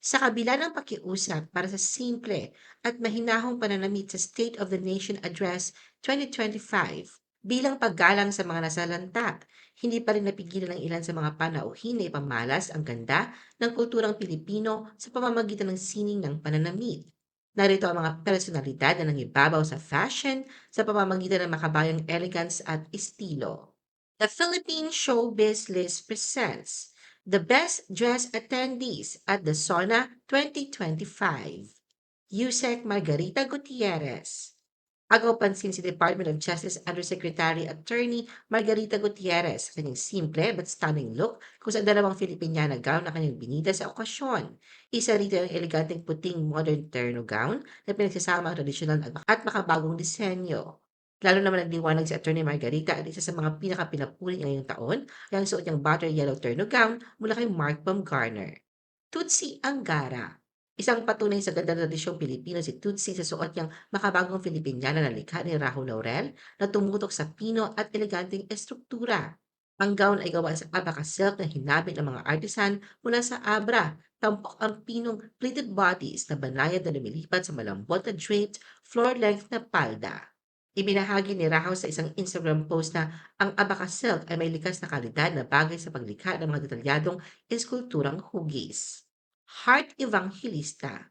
Sa kabila ng pakiusap para sa simple at mahinahong pananamit sa State of the Nation Address 2025 bilang paggalang sa mga nasalanta, hindi pa rin napigilan ng ilan sa mga panauhin na ipamalas ang ganda ng kulturang Pilipino sa pamamagitan ng sining ng pananamit. Narito ang mga personalidad na nangibabaw sa fashion sa pamamagitan ng makabayang elegance at estilo. The Philippine Showbiz List presents the best dressed attendees at the SONA 2025. Yusek Margarita Gutierrez. Agaw pansin si Department of Justice Undersecretary Attorney Margarita Gutierrez sa kanyang simple but stunning look kung sa dalawang Filipiniana gown na kanyang binida sa okasyon. Isa rito ang eleganteng puting modern terno gown na pinagsasama ang tradisyonal at makabagong disenyo. Lalo naman nagdiwanag si Attorney Margarita at isa sa mga pinakapinapuri ngayong taon ay ang suot niyang butter yellow terno gown mula kay Mark Baumgartner. Tutsi Angara Isang patunay sa ganda ng tradisyong Pilipino si Tutsi sa suot niyang makabagong Filipiniana na likha ni Rahul Laurel na tumutok sa pino at eleganteng estruktura. Ang gown ay gawa sa abaca silk na hinabit ng mga artisan mula sa Abra. Tampok ang pinong pleated bodies na banayad na lumilipat sa malambot na draped floor-length na palda. Ibinahagi ni Rahul sa isang Instagram post na ang abaca silk ay may likas na kalidad na bagay sa paglikha ng mga detalyadong eskulturang hugis. Heart Evangelista.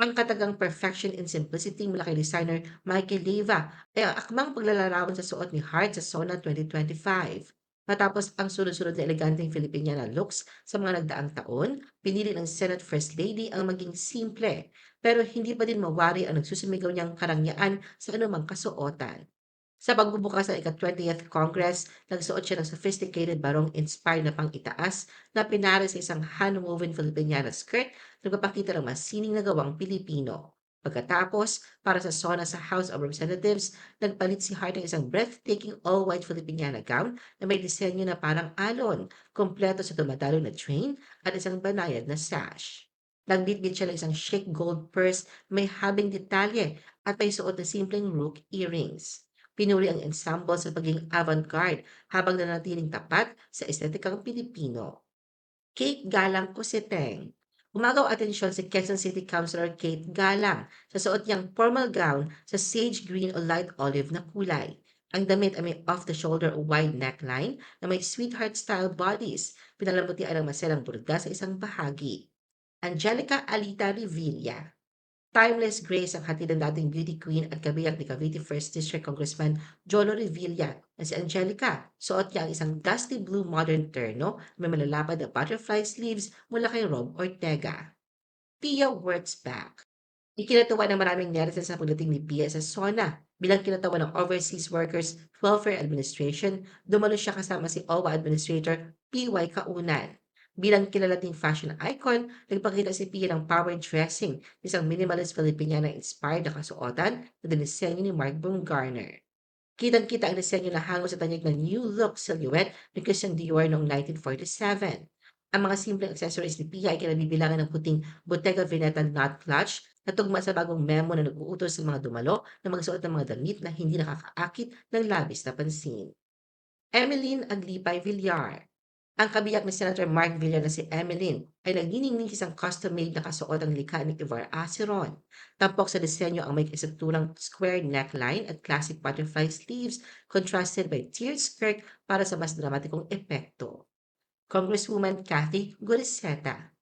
Ang katagang perfection and simplicity mula kay designer Michael Leva ay ang akmang paglalarawan sa suot ni Hart sa SONA 2025. Matapos ang sunod-sunod na eleganteng Filipiniana looks sa mga nagdaang taon, pinili ng Senate First Lady ang maging simple pero hindi pa din mawari ang nagsusumigaw niyang karangyaan sa anumang kasuotan. Sa pagbubukas ng ika-20th Congress, nagsuot siya ng sophisticated barong-inspired na pang-itaas na pinari sa isang hand-woven Filipiniana skirt na nagpapakita ng masining na gawang Pilipino. Pagkatapos, para sa SONA sa House of Representatives, nagpalit si Hart ng isang breathtaking all-white Filipiniana gown na may disenyo na parang alon, kompleto sa dumadalo na train at isang banayad na sash. Nagbitbit siya ng isang chic gold purse may habing detalye at may suot na simpleng rook earrings. Pinuri ang ensemble sa pagiging avant-garde habang nanatiling tapat sa estetikang Pilipino. Kate Galang Coseteng Umagaw atensyon si Quezon City Councilor Kate Galang sa suot niyang formal gown sa sage green o light olive na kulay. Ang damit ay may off-the-shoulder o wide neckline na may sweetheart-style bodies, pinalambutian ng maselang burga sa isang bahagi. Angelica Alita Revilla Timeless grace ang hatid ng dating beauty queen at kabiyak ni Cavite 1st District Congressman Jolo Revilla na si Angelica. Suot niya ang isang dusty blue modern terno may malalapad na butterfly sleeves mula kay Rob Ortega. Pia Works Back Ikinatawa ng maraming netizens sa pagdating ni Pia sa SONA. Bilang kinatawa ng Overseas Workers Welfare Administration, dumalo siya kasama si OWA Administrator PY Kaunan. Bilang kilala ding fashion icon, nagpakita si Pia ng power dressing, isang minimalist Filipiniana inspired na kasuotan na dinisenyo ni Mark Baumgartner. Kitang-kita ang disenyo na hango sa tanyag ng New Look silhouette ni Christian Dior noong 1947. Ang mga simpleng accessories ni Pia ay kinabibilangan ng puting Bottega Veneta knot clutch na tugma sa bagong memo na nag-uutos sa mga dumalo na magsuot ng mga damit na hindi nakakaakit ng labis na pansin. Emeline Aglipay Villar ang kabiyak ni Senator Mark Villar na si Emeline ay nagniningning isang custom-made na kasuot ang likha ni Ivar Aceron. Tampok sa disenyo ang may istrukturang square neckline at classic butterfly sleeves contrasted by tiered skirt para sa mas dramatikong epekto. Congresswoman Kathy Goriseta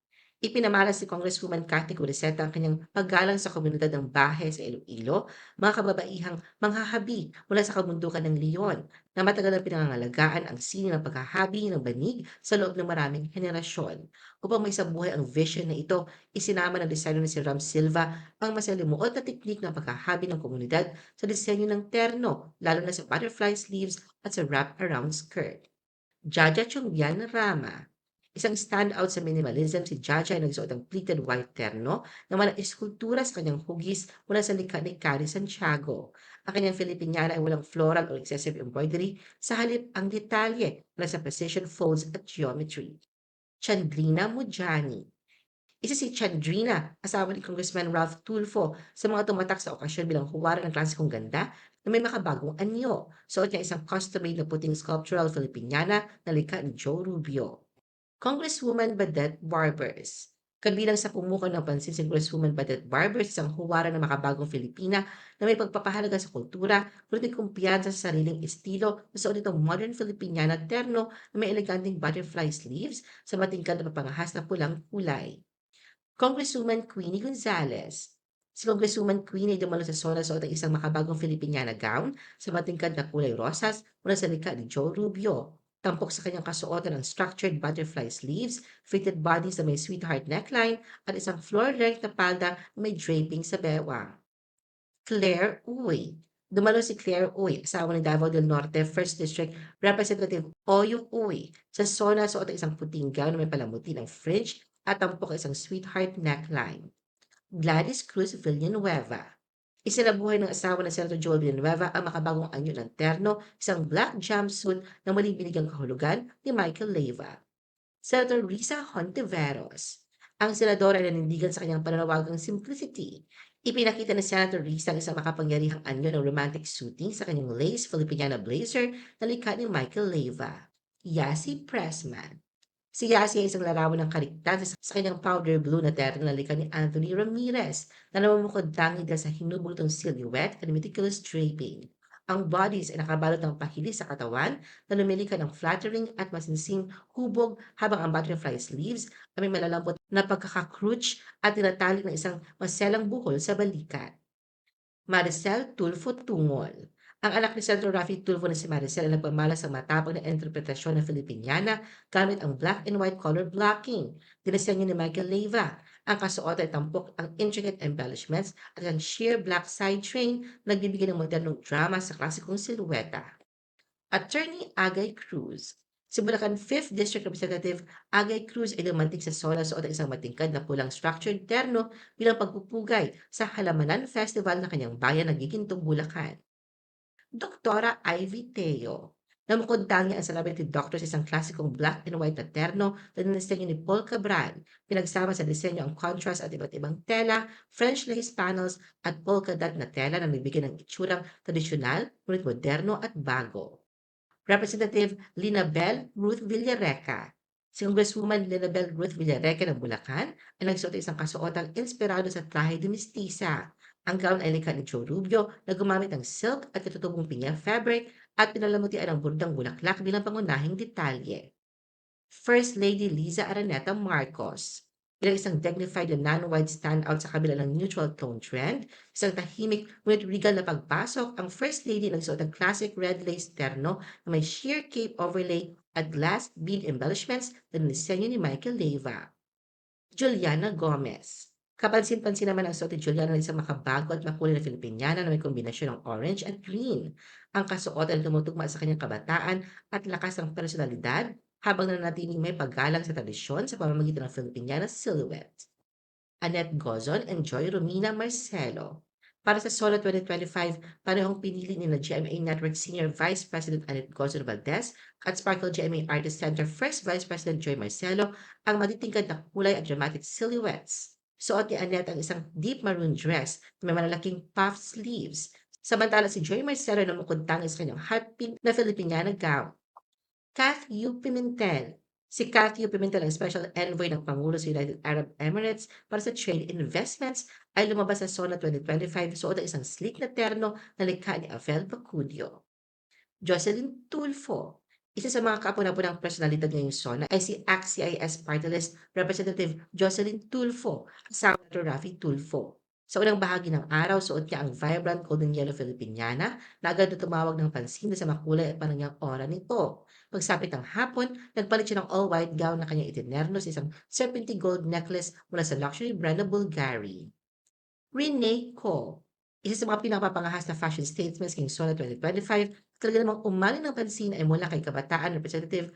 Ipinamalas si Congresswoman Cathy Guriseta ang kanyang paggalang sa komunidad ng Bahe sa Iloilo, mga kababaihang manghahabi mula sa kabundukan ng Leon na matagal na pinangangalagaan ang sini ng paghahabi ng banig sa loob ng maraming henerasyon. Upang may buhay ang vision na ito, isinama ng disenyo ni si Ram Silva ang masalimuot na teknik ng paghahabi ng komunidad sa disenyo ng terno, lalo na sa butterfly sleeves at sa wrap-around skirt. Jaja Chongbian Rama Isang standout sa minimalism si Jaja ay nagsuot ng pleated white terno na walang eskultura sa kanyang hugis mula sa likha ni Cari Santiago. Ang kanyang Filipiniana ay walang floral o excessive embroidery, sa halip ang detalye na sa precision folds at geometry. Chandrina Mujani isa si Chandrina, asawa ni Congressman Ralph Tulfo, sa mga tumatak sa okasyon bilang huwara ng klasikong ganda na may makabagong anyo. Suot niya isang custom-made na puting sculptural Filipiniana na likha ni Joe Rubio. Congresswoman Badette Barbers. Kabilang sa pumukaw ng pansin si Congresswoman Badet Barber sa isang huwaran ng makabagong Filipina na may pagpapahalaga sa kultura, may kumpiyansa sa sariling estilo na suot itong modern Filipiniana terno na may eleganteng butterfly sleeves sa matingkad na papangahas na pulang kulay. Congresswoman Queenie Gonzales Si Congresswoman Queenie ay dumalo sa SONA suot ang isang makabagong Filipiniana gown sa matingkad na kulay rosas mula sa likha ni Joe Rubio. Tampok sa kanyang kasuotan ng structured butterfly sleeves, fitted bodies na may sweetheart neckline, at isang floor-length na palda na may draping sa bewang. Claire Uy. Dumalo si Claire Uy, asawa ni Davao del Norte, 1st District Representative Oyo Uy, sa SONA suot ang isang puting gown na may palamuti ng fringe at tampok ang isang sweetheart neckline. Gladys Cruz Villanueva. Isinabuhay ng asawa ng Senator Joel Villanueva ang makabagong anyo ng terno, isang black jumpsuit na muling binigyang kahulugan ni Michael Leyva. Senator Risa Hontiveros. Ang senadora ay nanindigan sa kanyang pananawagang simplicity. Ipinakita ni Senator Risa ang isang makapangyarihang anyo ng romantic suiting sa kanyang lace Filipiniana blazer na likha ni Michael Leyva. Yasi Pressman. Si Yasi ay isang larawan ng kaligtasan sa kanyang powder blue na terno na likha ni Anthony Ramirez na namumukod tangi dahil sa hinubog nitong silhouette at meticulous draping. Ang bodies ay nakabalot ng pahili sa katawan na lumilika ng flattering at masinsing hubog habang ang butterfly sleeves ay may malalambot na pagkakakrutch at tinatalik ng isang maselang buhol sa balikat. Maricel Tulfo Tungol ang anak ni Senator Rafi Tulfo na si Maricel ay nagpamalas sa matapang na interpretasyon ng Filipiniana gamit ang black and white color blocking. Dinisenyo ni Michael Leyva. Ang kasuot ay tampok ang intricate embellishments at ang sheer black side train na nagbibigay ng modernong drama sa klasikong silueta. Attorney Agay Cruz Si Bulacan 5th District Representative Agay Cruz ay lumantig sa SONA suot ang isang matingkad na pulang structured terno bilang pagpupugay sa Halamanan Festival na kanyang bayan na Gigintong, Bulacan. Doktora Ivy Teo. Namukod tangi ang celebrity doctor sa isang klasikong black and white na terno na dinisenyo ni Paul Cabral. Pinagsama sa disenyo ang contrast at iba't ibang tela, French lace panels at polka dot na tela na nagbigay ng itsurang tradisyonal, ngunit moderno at bago. Representative Linabel Ruth Villareca. Si Congresswoman Linabel Ruth Villareca ng Bulacan ay nagsuot ng isang kasuotang inspirado sa trahe de mestiza. Ang gown ay likha ni Joe Rubio na gumamit ng silk at katutubong pinya fabric at pinalamutian ang burdang bulaklak bilang pangunahing detalye. First Lady Liza Araneta Marcos. Bilang isang dignified and non-white standout sa kabila ng neutral tone trend, isang tahimik ngunit regal na pagpasok, ang First Lady nagsuot ng classic red lace terno na may sheer cape overlay at glass bead embellishments na dinisenyo ni Michael Leyva. Juliana Gomez. Kapansin-pansin naman ang suot Juliana ng isang makabago at makulay na Filipiniana na may kombinasyon ng orange at green. Ang kasuotan ay tumutugma sa kanyang kabataan at lakas ng personalidad habang nanatiling may paggalang sa tradisyon sa pamamagitan ng Filipiniana silhouette. Annette Gozon and Joy Romina Marcelo. Para sa Solo 2025, parehong pinili ni na GMA Network Senior Vice President Annette Gozon Valdez at Sparkle GMA Artist Center First Vice President Joy Marcelo ang matitingkad na kulay at dramatic silhouettes. Suot ni Annette ang isang deep maroon dress na may malalaking puff sleeves. Samantala si Joy Marcelo na mukod tangis sa kanyang hot pink na Filipiniana gown. Kath U. Pimentel. Si Kath U. Pimentel ang Special Envoy ng Pangulo sa United Arab Emirates para sa Trade Investments ay lumabas sa SONA 2025 suot ang isang sleek na terno na likha ni Avel Bacudio. Jocelyn Tulfo. Isa sa mga kapunang-punang personalidad ngayong SONA ay si ACT-CIS Party List Representative Jocelyn Tulfo, asawa ni Rafi Tulfo. Sa unang bahagi ng araw, suot niya ang vibrant golden yellow Filipiniana na agad na tumawag ng pansin sa makulay at panangyang aura nito. Pagsapit ng hapon, nagpalit siya ng all-white gown na kanyang itinerno sa isang serpentine gold necklace mula sa luxury brand na Bulgari. Renee Ko. Isa sa mga pinakapapangahas na fashion statements ngayong SONA 2025, talaga namang umali ng pansin ay mula kay kabataan Representative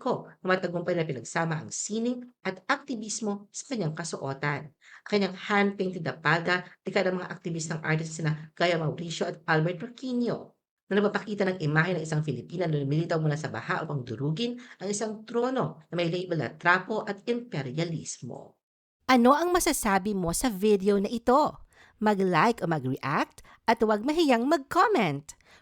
Ko na matagumpay na pinagsama ang sining at aktivismo sa kanyang kasuotan. Ang kanyang hand-painted na palda, likha ng mga aktivistang artists na Gaya Mauricio at Albert Marquinho na nagpapakita ng imahe ng isang Filipina na lumilitaw mula sa baha upang durugin ang isang trono na may label na trapo at imperialismo. Ano ang masasabi mo sa video na ito? Mag-like o mag-react at huwag mahiyang mag-comment.